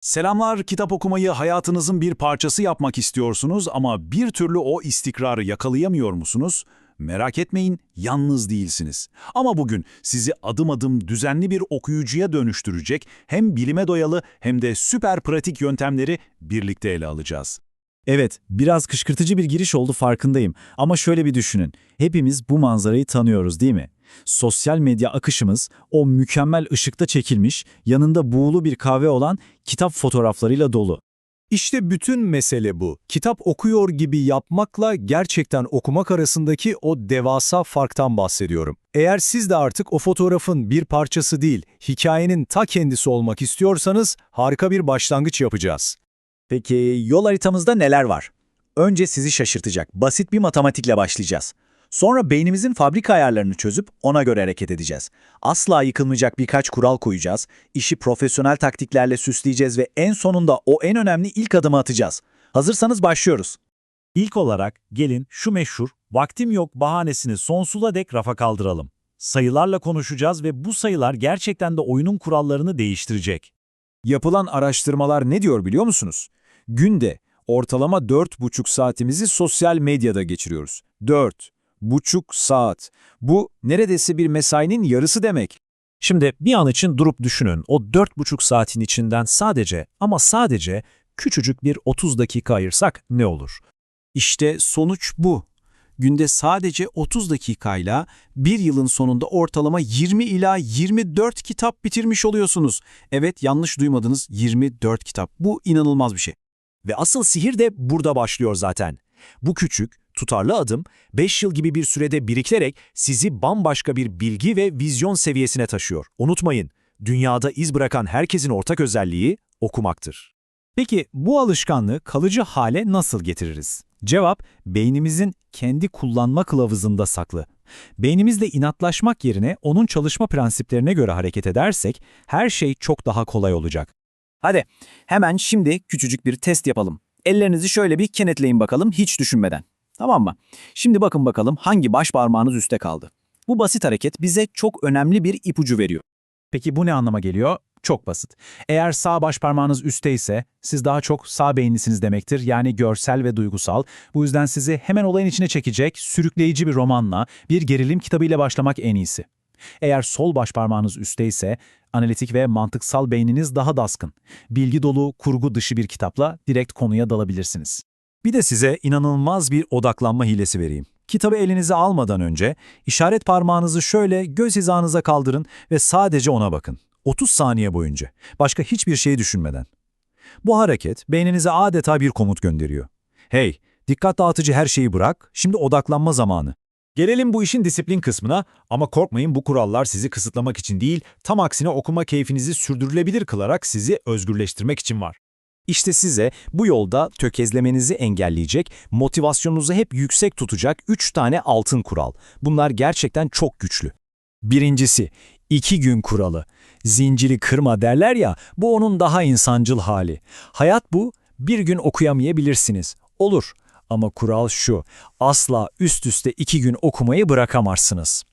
Selamlar, kitap okumayı hayatınızın bir parçası yapmak istiyorsunuz ama bir türlü o istikrarı yakalayamıyor musunuz? Merak etmeyin, yalnız değilsiniz. Ama bugün sizi adım adım düzenli bir okuyucuya dönüştürecek hem bilime doyalı hem de süper pratik yöntemleri birlikte ele alacağız. Evet, biraz kışkırtıcı bir giriş oldu farkındayım. Ama şöyle bir düşünün. Hepimiz bu manzarayı tanıyoruz değil mi? Sosyal medya akışımız o mükemmel ışıkta çekilmiş, yanında buğulu bir kahve olan kitap fotoğraflarıyla dolu. İşte bütün mesele bu. Kitap okuyor gibi yapmakla gerçekten okumak arasındaki o devasa farktan bahsediyorum. Eğer siz de artık o fotoğrafın bir parçası değil, hikayenin ta kendisi olmak istiyorsanız harika bir başlangıç yapacağız. Peki yol haritamızda neler var? Önce sizi şaşırtacak basit bir matematikle başlayacağız. Sonra beynimizin fabrika ayarlarını çözüp ona göre hareket edeceğiz. Asla yıkılmayacak birkaç kural koyacağız, işi profesyonel taktiklerle süsleyeceğiz ve en sonunda o en önemli ilk adımı atacağız. Hazırsanız başlıyoruz. İlk olarak gelin şu meşhur vaktim yok bahanesini sonsuza dek rafa kaldıralım. Sayılarla konuşacağız ve bu sayılar gerçekten de oyunun kurallarını değiştirecek. Yapılan araştırmalar ne diyor biliyor musunuz? Günde ortalama 4,5 saatimizi sosyal medyada geçiriyoruz. 4,5 saat. Bu neredeyse bir mesainin yarısı demek. Şimdi bir an için durup düşünün o 4,5 saatin içinden sadece ama sadece küçücük bir 30 dakika ayırsak ne olur? İşte sonuç bu. Günde sadece 30 dakikayla bir yılın sonunda ortalama 20 ila 24 kitap bitirmiş oluyorsunuz. Evet yanlış duymadınız 24 kitap. Bu inanılmaz bir şey. Ve asıl sihir de burada başlıyor zaten. Bu küçük, tutarlı adım 5 yıl gibi bir sürede birikerek sizi bambaşka bir bilgi ve vizyon seviyesine taşıyor. Unutmayın, dünyada iz bırakan herkesin ortak özelliği okumaktır. Peki bu alışkanlığı kalıcı hale nasıl getiririz? Cevap, beynimizin kendi kullanma kılavuzunda saklı. Beynimizle inatlaşmak yerine onun çalışma prensiplerine göre hareket edersek her şey çok daha kolay olacak. Hadi hemen şimdi küçücük bir test yapalım. Ellerinizi şöyle bir kenetleyin bakalım hiç düşünmeden. Tamam mı? Şimdi bakın bakalım hangi baş parmağınız üstte kaldı. Bu basit hareket bize çok önemli bir ipucu veriyor. Peki bu ne anlama geliyor? Çok basit. Eğer sağ baş parmağınız üstte ise siz daha çok sağ beyinlisiniz demektir. Yani görsel ve duygusal. Bu yüzden sizi hemen olayın içine çekecek, sürükleyici bir romanla, bir gerilim kitabıyla başlamak en iyisi. Eğer sol baş parmağınız üstte ise analitik ve mantıksal beyniniz daha daskın. Bilgi dolu, kurgu dışı bir kitapla direkt konuya dalabilirsiniz. Bir de size inanılmaz bir odaklanma hilesi vereyim. Kitabı elinize almadan önce işaret parmağınızı şöyle göz hizanıza kaldırın ve sadece ona bakın. 30 saniye boyunca. Başka hiçbir şey düşünmeden. Bu hareket beyninize adeta bir komut gönderiyor. Hey, dikkat dağıtıcı her şeyi bırak, şimdi odaklanma zamanı. Gelelim bu işin disiplin kısmına ama korkmayın bu kurallar sizi kısıtlamak için değil, tam aksine okuma keyfinizi sürdürülebilir kılarak sizi özgürleştirmek için var. İşte size bu yolda tökezlemenizi engelleyecek, motivasyonunuzu hep yüksek tutacak 3 tane altın kural. Bunlar gerçekten çok güçlü. Birincisi, iki gün kuralı. Zinciri kırma derler ya, bu onun daha insancıl hali. Hayat bu, bir gün okuyamayabilirsiniz. Olur. Ama kural şu, asla üst üste iki gün okumayı bırakamazsınız.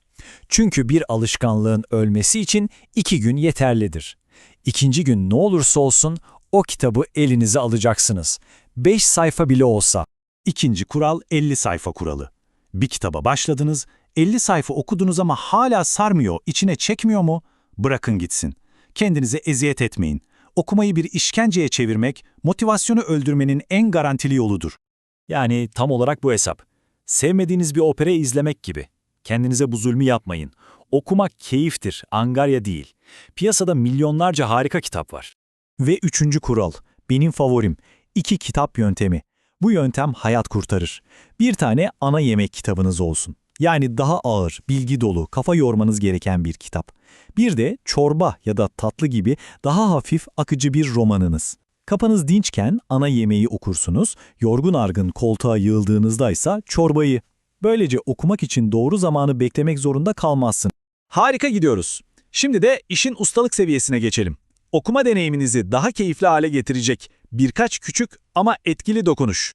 Çünkü bir alışkanlığın ölmesi için iki gün yeterlidir. İkinci gün ne olursa olsun o kitabı elinize alacaksınız. 5 sayfa bile olsa. İkinci kural 50 sayfa kuralı. Bir kitaba başladınız, 50 sayfa okudunuz ama hala sarmıyor, içine çekmiyor mu? Bırakın gitsin. Kendinize eziyet etmeyin. Okumayı bir işkenceye çevirmek, motivasyonu öldürmenin en garantili yoludur. Yani tam olarak bu hesap. Sevmediğiniz bir opera izlemek gibi. Kendinize bu zulmü yapmayın. Okumak keyiftir, angarya değil. Piyasada milyonlarca harika kitap var. Ve üçüncü kural, benim favorim, iki kitap yöntemi. Bu yöntem hayat kurtarır. Bir tane ana yemek kitabınız olsun. Yani daha ağır, bilgi dolu, kafa yormanız gereken bir kitap. Bir de çorba ya da tatlı gibi daha hafif, akıcı bir romanınız. Kafanız dinçken ana yemeği okursunuz, yorgun argın koltuğa yığıldığınızda ise çorbayı. Böylece okumak için doğru zamanı beklemek zorunda kalmazsın. Harika gidiyoruz. Şimdi de işin ustalık seviyesine geçelim. Okuma deneyiminizi daha keyifli hale getirecek birkaç küçük ama etkili dokunuş.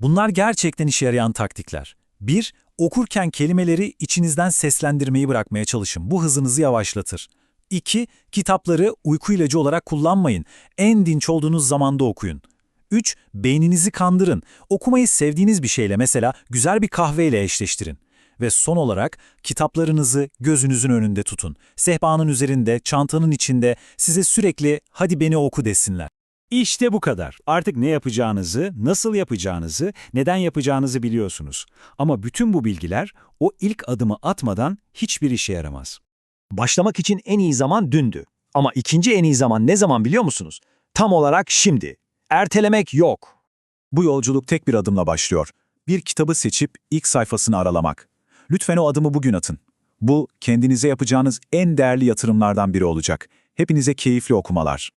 Bunlar gerçekten işe yarayan taktikler. 1. Okurken kelimeleri içinizden seslendirmeyi bırakmaya çalışın. Bu hızınızı yavaşlatır. 2. Kitapları uyku ilacı olarak kullanmayın. En dinç olduğunuz zamanda okuyun. 3. Beyninizi kandırın. Okumayı sevdiğiniz bir şeyle mesela güzel bir kahveyle eşleştirin. Ve son olarak kitaplarınızı gözünüzün önünde tutun. Sehpanın üzerinde, çantanın içinde size sürekli hadi beni oku desinler. İşte bu kadar. Artık ne yapacağınızı, nasıl yapacağınızı, neden yapacağınızı biliyorsunuz. Ama bütün bu bilgiler o ilk adımı atmadan hiçbir işe yaramaz. Başlamak için en iyi zaman dündü. Ama ikinci en iyi zaman ne zaman biliyor musunuz? Tam olarak şimdi. Ertelemek yok. Bu yolculuk tek bir adımla başlıyor. Bir kitabı seçip ilk sayfasını aralamak. Lütfen o adımı bugün atın. Bu kendinize yapacağınız en değerli yatırımlardan biri olacak. Hepinize keyifli okumalar.